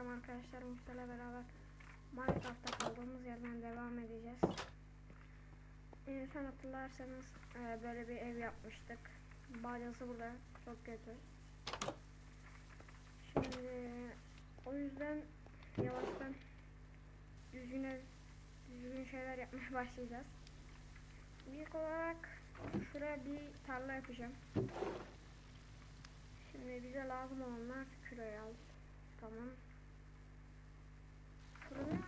Selam arkadaşlar Mustafa'yla beraber Minecraft'ta kaldığımız yerden devam edeceğiz. En son hatırlarsanız e, böyle bir ev yapmıştık. Balyası burada çok kötü. Şimdi o yüzden yavaştan düzgün düzgün şeyler yapmaya başlayacağız. İlk olarak şuraya bir tarla yapacağım. Şimdi bize lazım olanlar küreği al. Tamam. Fırına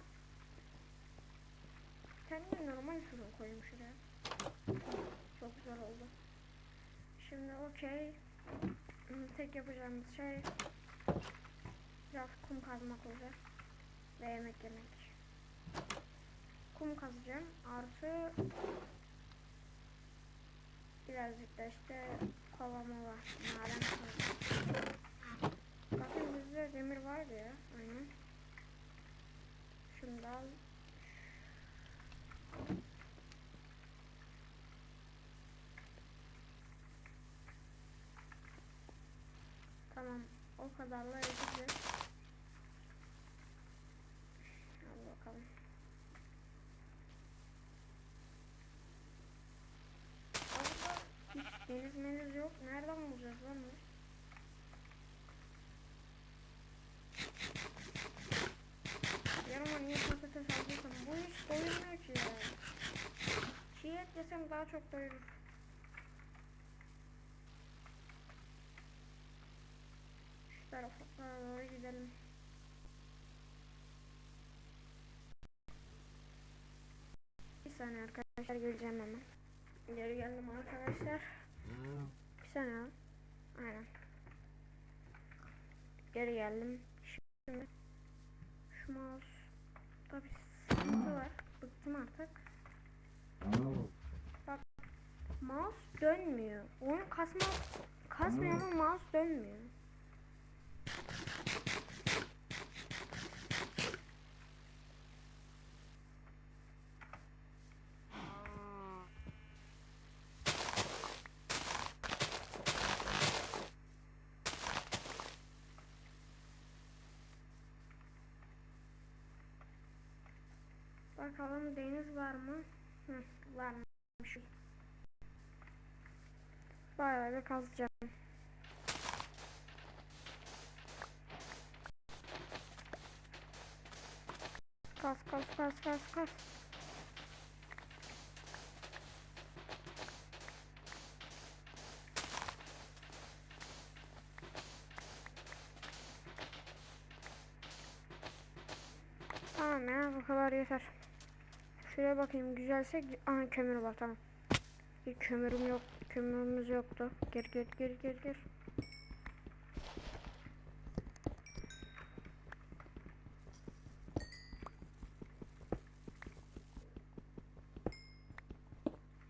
kendi normal fırın koyayım şuraya. Çok güzel oldu. Şimdi okey. Hmm, Tek yapacağımız şey biraz kum kazmak olacak. Ve yemek yemek. Kum kazacağım. Artı birazcık da işte kova mova. Maden. Bakın bizde demir vardı ya. Aynen. Şunu da al. Tamam. O kadarla yapacağız. Al bakalım. Orada hiç deniz meniz yok. Nereden bulacağız lan biz? Yarıma niye patates aldıysam bu hiç doyurmuyor ki ya. Çiğ et yesem daha çok doyurur. Şu tarafa doğru gidelim. Bir saniye arkadaşlar geleceğim hemen. Geri geldim arkadaşlar. Bir saniye. Aynen. Geri geldim. Şimdi şu mouse tabi sıkıntı var. Bıktım artık. Bak mouse dönmüyor. Oyun kasma kasmıyor ama mouse dönmüyor. Bakalım deniz var mı? Hı, varmış. Bayağı bir kazacağım. Kaz kaz kaz kaz kaz. Tamam ya bu kadar yeter. Şuraya bakayım güzelse aha kömür var tamam. Bir kömürüm yok. Kömürümüz yoktu. Gir gir gir gir gir.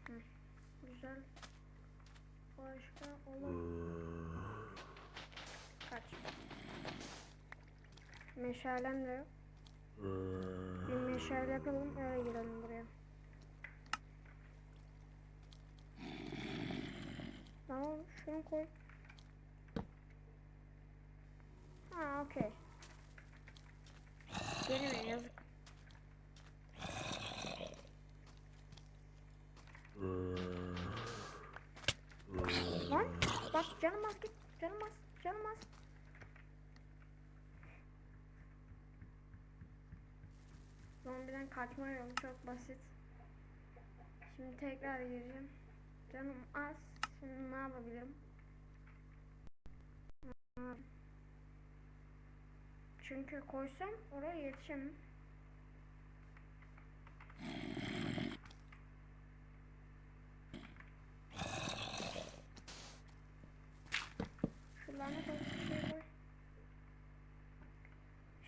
Hı, Güzel. Başka olan kaç? Meşalem de yok. Bir meşale yapalım öyle girelim buraya. Şunu koy. Ha okey. Gelme yazık. Lan bak canım az git canım az canım az. Zombiden kaçma yolu çok basit. Şimdi tekrar gireceğim. Canım az. Şimdi ne yapabilirim? Çünkü koysam oraya yetişemem. Şu lanet şeyi koy.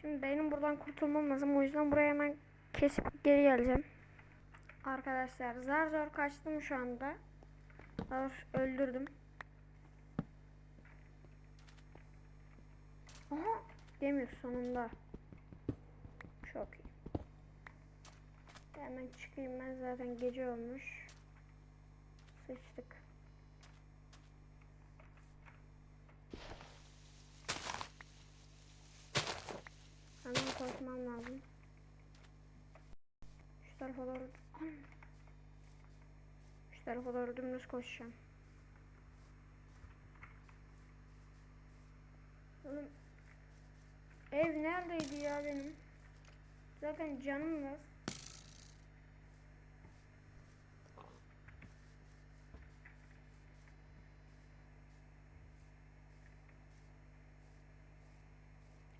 Şimdi benim buradan kurtulmam lazım. O yüzden buraya hemen kesip geri geleceğim. Arkadaşlar zar zor kaçtım şu anda. Zar öldürdüm. Aha demir sonunda. Çok iyi. Hemen çıkayım ben zaten gece olmuş. Sıçtık. koşmam lazım. Şu tarafa doğru... Şu tarafa doğru dümdüz koşacağım. Oğlum ev neredeydi ya benim? Zaten canım var.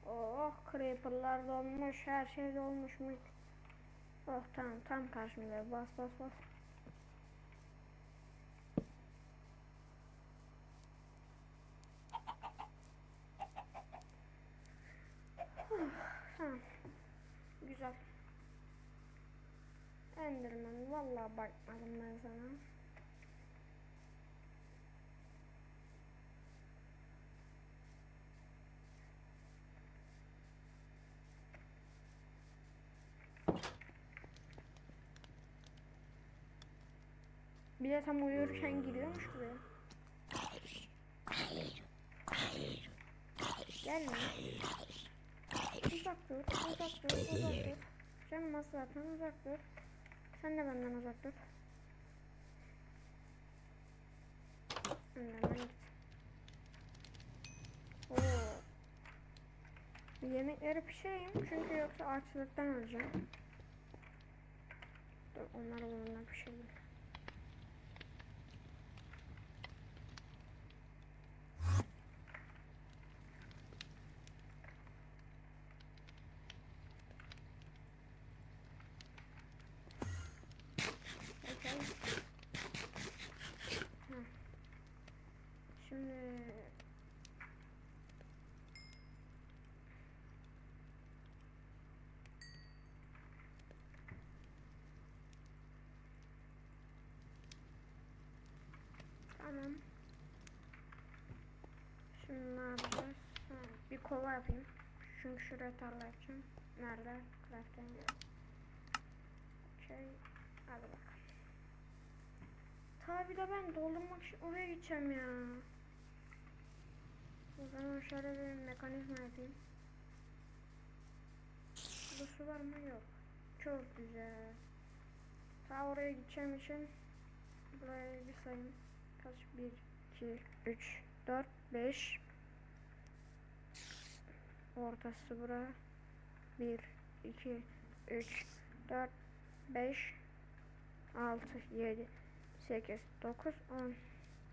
Oh creeperlar dolmuş her şey dolmuş mu? Oh tamam tam karşımda bas bas bas. Huh, Tamam. Güzel. Enderman vallahi bakmadım ben sana. Bir de tam uyurken giriyormuş buraya. Gelme. Uzak dur, uzak dur, uzak dur. Az zaten uzak dur. Sen de benden uzak dur. Benden git. Oo. Yemekleri pişireyim çünkü yoksa açlıktan öleceğim. Dur onları bununla pişireyim. Okey. Heh. Şimdi Tamam. Şimdi bir kova yapayım. Çünkü şuraya tarla yapacağım. Nerede? Crafting. Okey. Hadi bakalım. Tabi de ben doldurmak için oraya gideceğim ya. O zaman şöyle bir mekanizma yapayım. Burada su var mı? Yok. Çok güzel. Ta oraya gideceğim için buraya bir sayayım. Kaç? 1, 2, 3, 4, 5. Ortası bura. 1, 2, 3, 4, 5, 6, 7, 8, 9, 10,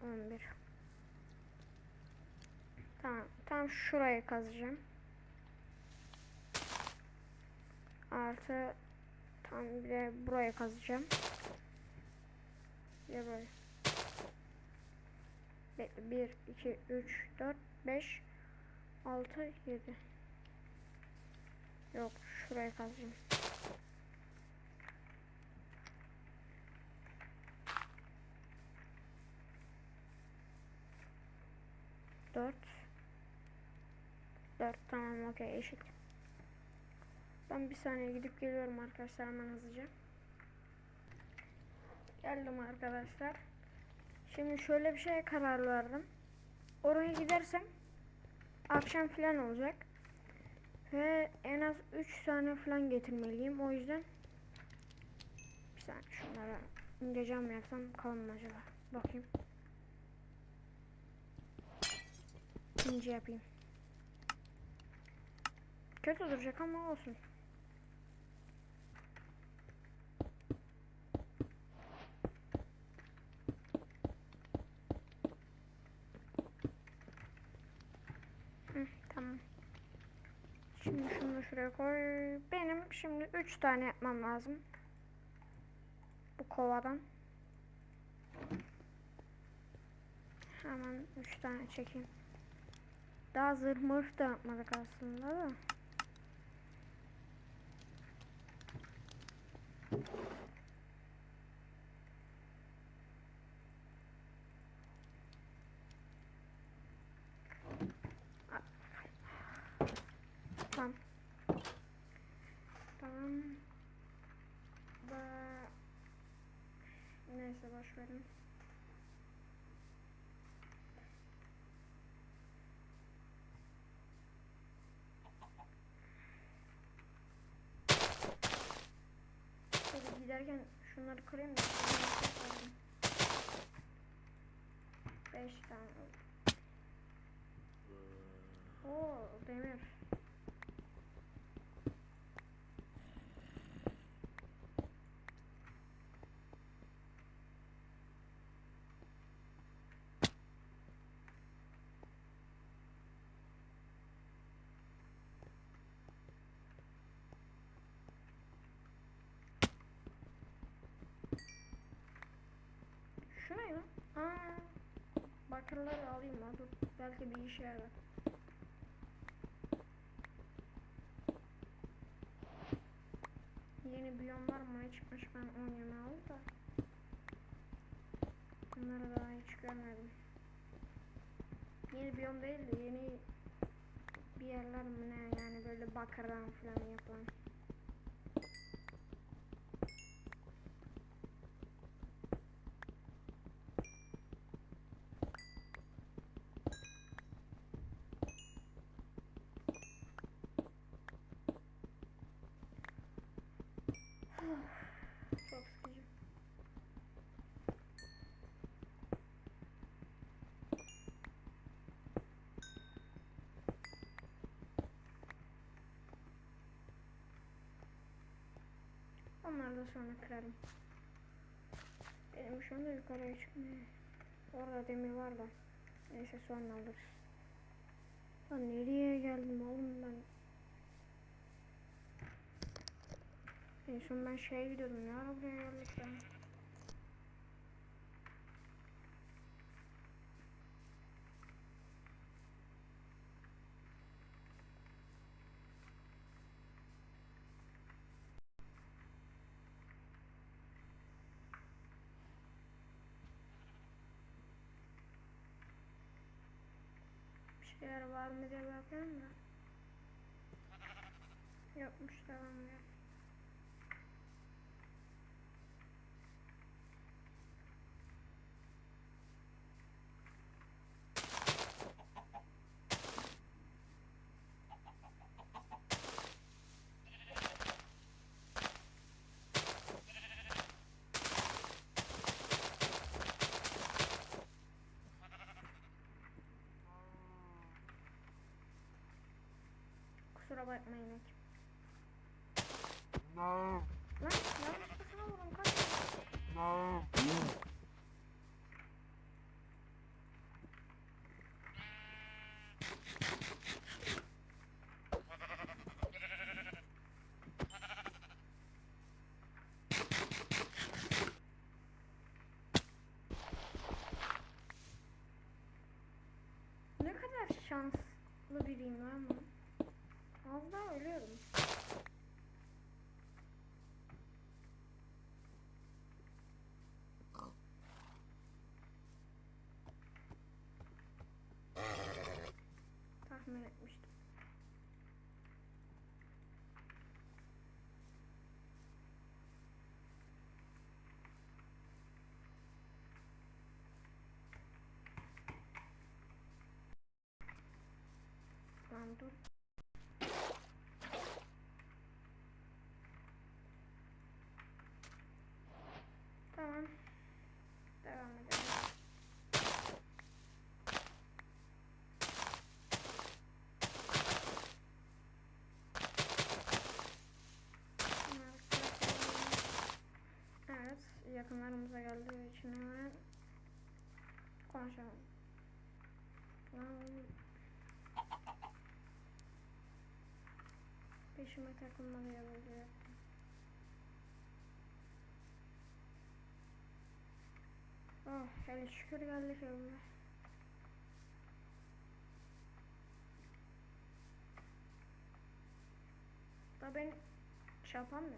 11. Tamam. Tam şurayı kazacağım. Artı tam bir de burayı kazacağım. De böyle. Bekle. 1, 2, 3, 4, 5, 6, 7. Yok. Şurayı kazacağım. Dört. Dört tamam okey eşit. Ben bir saniye gidip geliyorum arkadaşlar hemen hızlıca. Geldim arkadaşlar. Şimdi şöyle bir şeye karar verdim. Oraya gidersem akşam falan olacak. Ve en az 3 tane falan getirmeliyim. O yüzden bir saniye şunlara ince cam yapsam kalın acaba? Bakayım. İnce yapayım. Kötü duracak ama olsun. Hı, tamam. Şimdi şunu da şuraya. Benim şimdi 3 tane yapmam lazım. Bu kovadan. Hemen 3 tane çekeyim. Daha zırh mırh da yapmadık aslında da. Neyse boş verin. Giderken şunları kırayım da. 5 şey tane oldu. Ee, Oo demir. Aa, bakırları alayım lan. Dur, belki bir işe yarar. Yeni biyomlar mı çıkmış ben oynayamadım da. Bunları daha hiç görmedim. Yeni biyom değil de yeni bir yerler mi ne yani böyle bakırdan falan yapılan. Onları da sonra kırarım. Benim şu anda yukarıya çıkmıyor. Orada demir var da. Neyse sonra alırız. Lan nereye geldim oğlum ben? En son ben şeye gidiyordum. Ne ara buraya geldik ben? Şeyler var mı diye bakıyorum da. Yokmuş tamam ya. Kusura bakmayın. No, Lan yanlışlıkla sana vurdum kaç. no. Ne kadar şanslı biriyim lan ben. Az daha ölüyorum. Tahmin etmiştim. Lan dur. Tamam. Devam edelim. Evet, yakınlarımıza geldiği için hemen konuşalım. Lan Peşime takılmalı yapılıyor. Oh, hele şükür geldik evime. Da ben şey yapamıyorum.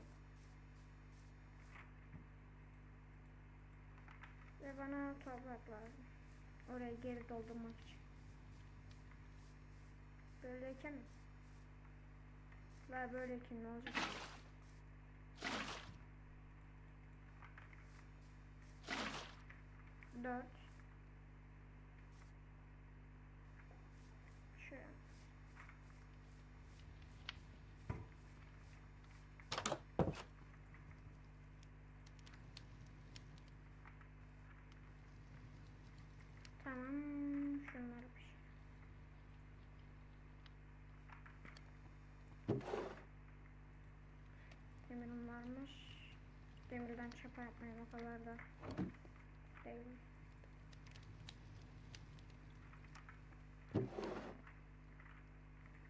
Ve bana toprak lazım. Orayı geri doldurmak için. Böyleyken ve böyleyken ne olacak? Dört. Demirden çapa yapmaya o kadar da değilim.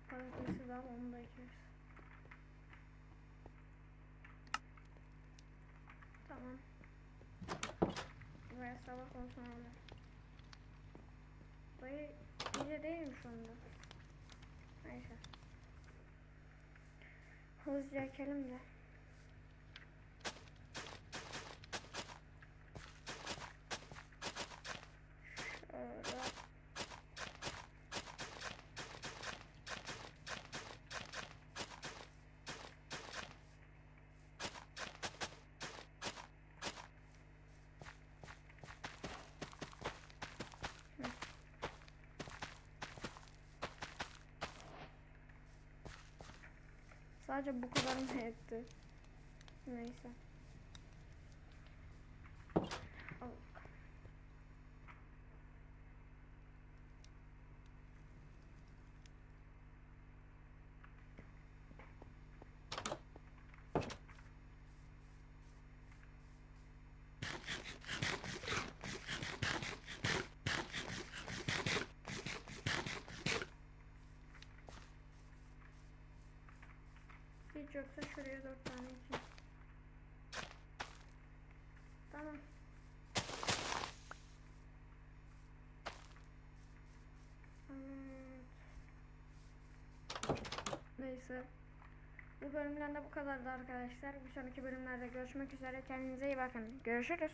Patatesi de onu da ekeriz. Tamam. Buraya sabah olsun öyle. Dayı iyice değil mi şu anda? Neyse. Hızlıca ekelim de. Şöyle. Hı. Sadece bu kadar mı etti? Neyse. Al. Yoksa şuraya dört tane için. Tamam. Evet. Neyse. Bu bölümden de bu kadardı arkadaşlar. Bir sonraki bölümlerde görüşmek üzere. Kendinize iyi bakın. Görüşürüz.